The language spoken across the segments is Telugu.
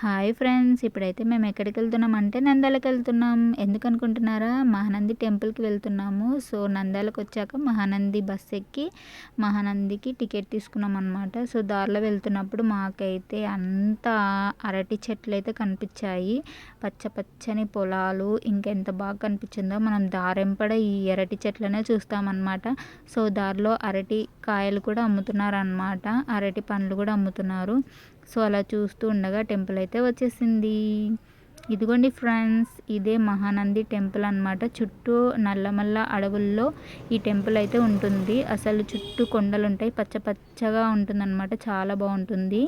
హాయ్ ఫ్రెండ్స్ ఇప్పుడైతే మేము ఎక్కడికి వెళ్తున్నాం అంటే నంద్యాలకు వెళ్తున్నాం. ఎందుకు అనుకుంటున్నారా? మహానంది టెంపుల్కి వెళ్తున్నాము. సో నంద్యాలకు వచ్చాక మహానంది బస్ ఎక్కి మహానందికి టికెట్ తీసుకున్నాం అనమాట సో దారిలో వెళ్తున్నప్పుడు మాకైతే అంత అరటి చెట్లు అయితే కనిపించాయి. పచ్చ పచ్చని పొలాలు ఇంకెంత బాగా కనిపించిందో మనం దారెంపడ ఈ అరటి చెట్లనే చూస్తామన్నమాట సో దారిలో అరటి కాయలు కూడా అమ్ముతున్నారు అన్నమాట అరటి పండ్లు కూడా అమ్ముతున్నారు. సో అలా చూస్తూ ఉండగా టెంపుల్ అయితే వచ్చేసింది. ఇదిగోండి ఫ్రెండ్స్ ఇదే మహానంది టెంపుల్ అనమాట చుట్టూ నల్లమల్ల అడవుల్లో ఈ టెంపుల్ అయితే ఉంటుంది. అసలు చుట్టూ కొండలు ఉంటాయి పచ్చ పచ్చగా ఉంటుందన్నమాట. చాలా బాగుంటుంది.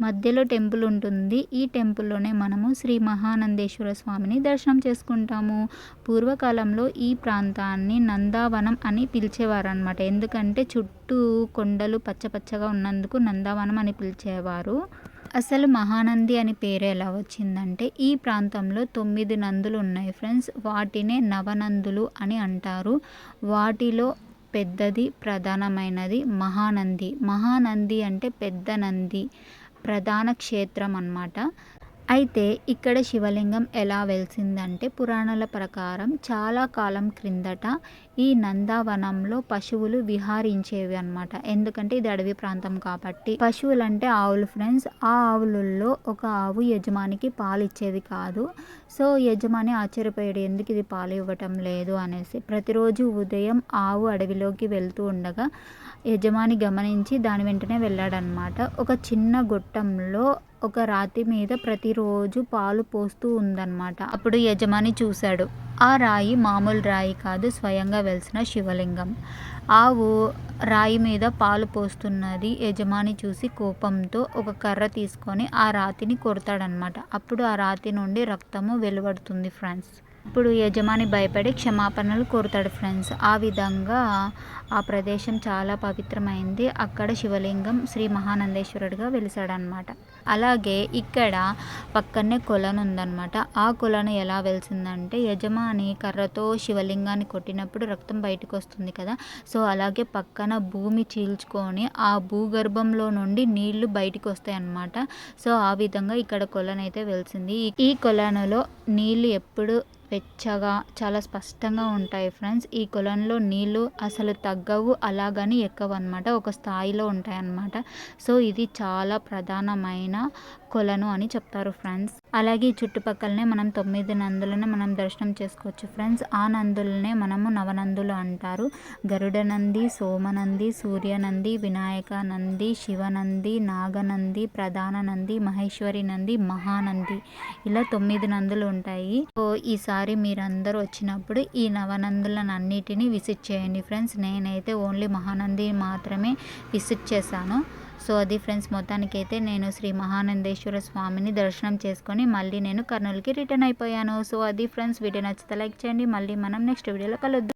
మధ్యలో టెంపుల్ ఉంటుంది. ఈ టెంపుల్లోనే మనము శ్రీ మహానందేశ్వర స్వామిని దర్శనం చేసుకుంటాము. పూర్వకాలంలో ఈ ప్రాంతాన్ని నందావనం అని పిలిచేవారు అనమాట ఎందుకంటే చుట్టూ కొండలు పచ్చపచ్చగా ఉన్నందుకు నందావనం అని పిలిచేవారు. అసలు మహానంది అని పేరు ఎలా వచ్చిందంటే ఈ ప్రాంతంలో తొమ్మిది నందులు ఉన్నాయి ఫ్రెండ్స్. వాటినే నవనందులు అని అంటారు. వాటిలో పెద్దది ప్రధానమైనది మహానంది. మహానంది అంటే పెద్ద నంది. ప్రధాన క్షేత్రం అన్నమాట అయితే ఇక్కడ శివలింగం ఎలా వెలిసిందంటే పురాణాల ప్రకారం చాలా కాలం క్రిందట ఈ నందావనంలో పశువులు విహారించేవి అనమాట ఎందుకంటే ఇది అడవి ప్రాంతం కాబట్టి. పశువులు అంటే ఆవులు ఫ్రెండ్స్. ఆ ఆవులలో ఒక ఆవు యజమానికి పాలు ఇచ్చేది కాదు. సో యజమాని ఆశ్చర్యపోయాడు. ఎందుకు ఇది పాలు ఇవ్వటం లేదు అనేసి. ప్రతిరోజు ఉదయం ఆవు అడవిలోకి వెళ్తూ ఉండగా యజమాని గమనించి దాని వెంటనే వెళ్ళాడనమాట ఒక చిన్న గొట్టంలో ఒక రాతి మీద ప్రతిరోజు పాలు పోస్తూ ఉందన్నమాట. అప్పుడు యజమాని చూశాడు. ఆ రాయి మామూలు రాయి కాదు స్వయంగా వెలిసిన శివలింగం. ఆవు రాయి మీద పాలు పోస్తున్నది యజమాని చూసి కోపంతో ఒక కర్ర తీసుకొని ఆ రాతిని కొడతాడనమాట అప్పుడు ఆ రాతి నుండి రక్తము వెలువడుతుంది ఫ్రెండ్స్. ఇప్పుడు యజమాని భయపడి క్షమాపణలు కోరుతాడు ఫ్రెండ్స్. ఆ విధంగా ఆ ప్రదేశం చాలా పవిత్రమైంది. అక్కడ శివలింగం శ్రీ మహానందేశ్వరుడిగా వెలిసాడనమాట అలాగే ఇక్కడ పక్కనే కొలను ఉందన్నమాట. ఆ కొలను ఎలా వెలిసిందంటే యజమాని కర్రతో శివలింగాన్ని కొట్టినప్పుడు రక్తం బయటకు వస్తుంది కదా. సో అలాగే పక్కన భూమి చీల్చుకొని ఆ భూగర్భంలో నుండి నీళ్ళు బయటకు వస్తాయి అన్నమాట సో ఆ విధంగా ఇక్కడ కొలను అయితే వెలిసింది. ఈ కొలనులో నీళ్ళు ఎప్పుడు వెచ్చగా చాలా స్పష్టంగా ఉంటాయి ఫ్రెండ్స్. ఈ కొలంలో నీళ్ళు అసలు తగ్గవు అలాగని ఎక్కవు అనమాట ఒక స్థాయిలో ఉంటాయి అన్నమాట సో ఇది చాలా ప్రధానమైన కొలను అని చెప్తారు ఫ్రెండ్స్. అలాగే చుట్టుపక్కలనే మనం తొమ్మిది నందులనే మనం దర్శనం చేసుకోవచ్చు ఫ్రెండ్స్. ఆ నందులనే మనము నవనందులు అంటారు. గరుడ నంది సోమనంది సూర్యనంది వినాయక నంది శివనంది నాగనంది ప్రధాన నంది మహేశ్వరి నంది మహానంది. ఇలా తొమ్మిది నందులు ఉంటాయి. సో ఈసారి మీరందరూ వచ్చినప్పుడు ఈ నవనందులను అన్నిటినీ విజిట్ చేయండి ఫ్రెండ్స్. నేనైతే ఓన్లీ మహానంది మాత్రమే విజిట్ చేశాను. సో అది ఫ్రెండ్స్ మొత్తానికైతే నేను శ్రీ మహానందేశ్వర స్వామిని దర్శనం చేసుకొని మళ్ళీ నేను కర్నూలుకి రిటర్న్ అయిపోయాను. సో అది ఫ్రెండ్స్ వీడియో నచ్చితే లైక్ చేయండి. మళ్ళీ మనం నెక్స్ట్ వీడియోలో కలుద్దాం.